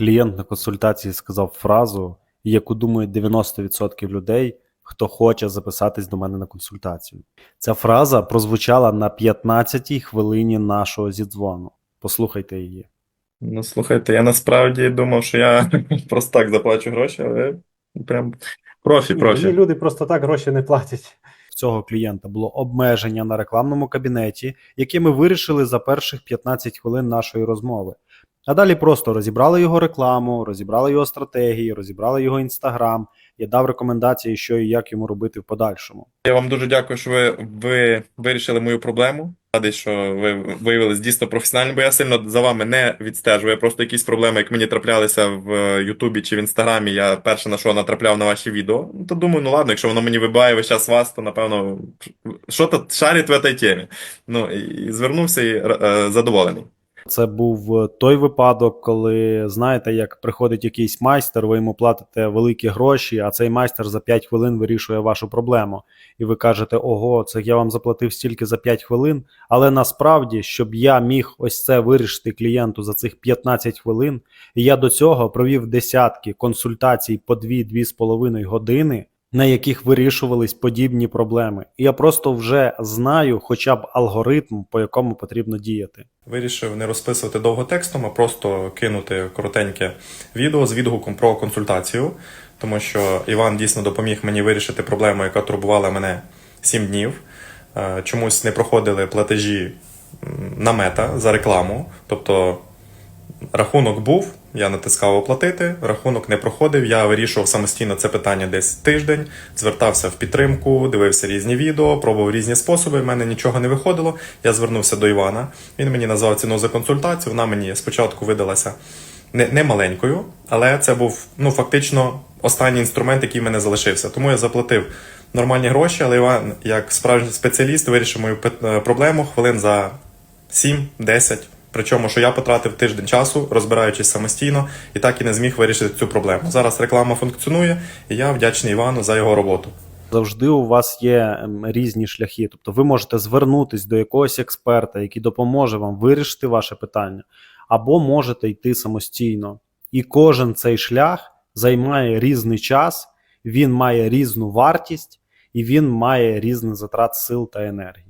Клієнт на консультації сказав фразу, яку думають 90% людей, хто хоче записатись до мене на консультацію. Ця фраза прозвучала на 15-й хвилині нашого зідзвону. Послухайте її. Ну, слухайте, я насправді думав, що я просто так заплачу гроші, але прям профі, Ні, Мені люди просто так гроші не платять. В цього клієнта було обмеження на рекламному кабінеті, яке ми вирішили за перших 15 хвилин нашої розмови. А далі просто розібрали його рекламу, розібрали його стратегії, розібрали його інстаграм. Я дав рекомендації, що і як йому робити в подальшому. Я вам дуже дякую, що ви, ви вирішили мою проблему. Радий, що ви виявилися дійсно професіональним, бо я сильно за вами не відстежую. Просто якісь проблеми, як мені траплялися в е, Ютубі чи в Інстаграмі, я перше на що натрапляв на ваші відео. Ну, То думаю, ну ладно, якщо воно мені вибиває весь час вас, то напевно що то шарить в цій темі. Ну і звернувся і е, задоволений. Це був той випадок, коли знаєте, як приходить якийсь майстер, ви йому платите великі гроші, а цей майстер за 5 хвилин вирішує вашу проблему. І ви кажете, ого, це я вам заплатив стільки за 5 хвилин. Але насправді, щоб я міг ось це вирішити клієнту за цих 15 хвилин, і я до цього провів десятки консультацій по 2-2,5 години, на яких вирішувались подібні проблеми. І я просто вже знаю хоча б алгоритм, по якому потрібно діяти. Вирішив не розписувати довго текстом, а просто кинути коротеньке відео з відгуком про консультацію, тому що Іван дійсно допоміг мені вирішити проблему, яка турбувала мене 7 днів. Е, Чомусь не проходили платежі на мета за рекламу. Тобто рахунок був, я натискав оплатити, рахунок не проходив. Я вирішував самостійно це питання десь тиждень, звертався в підтримку, дивився різні відео, пробував різні способи. в мене нічого не виходило. Я звернувся до Івана. Він мені назвав ціну за консультацію. Вона мені спочатку видалася не, не маленькою, але це був ну фактично останній інструмент, який в мене залишився. Тому я заплатив нормальні гроші, але Іван, як справжній спеціаліст, вирішив мою е, проблему хвилин за 7-10. Причому, що я потратив тиждень часу, розбираючись самостійно, і так і не зміг вирішити цю проблему. Зараз реклама функціонує, і я вдячний Івану за його роботу. Завжди у вас є ем, різні шляхи. Тобто ви можете звернутись до якогось експерта, який допоможе вам вирішити ваше питання, або можете йти самостійно. І кожен цей шлях займає різний час, він має різну вартість і він має різний затрат сил та енергії.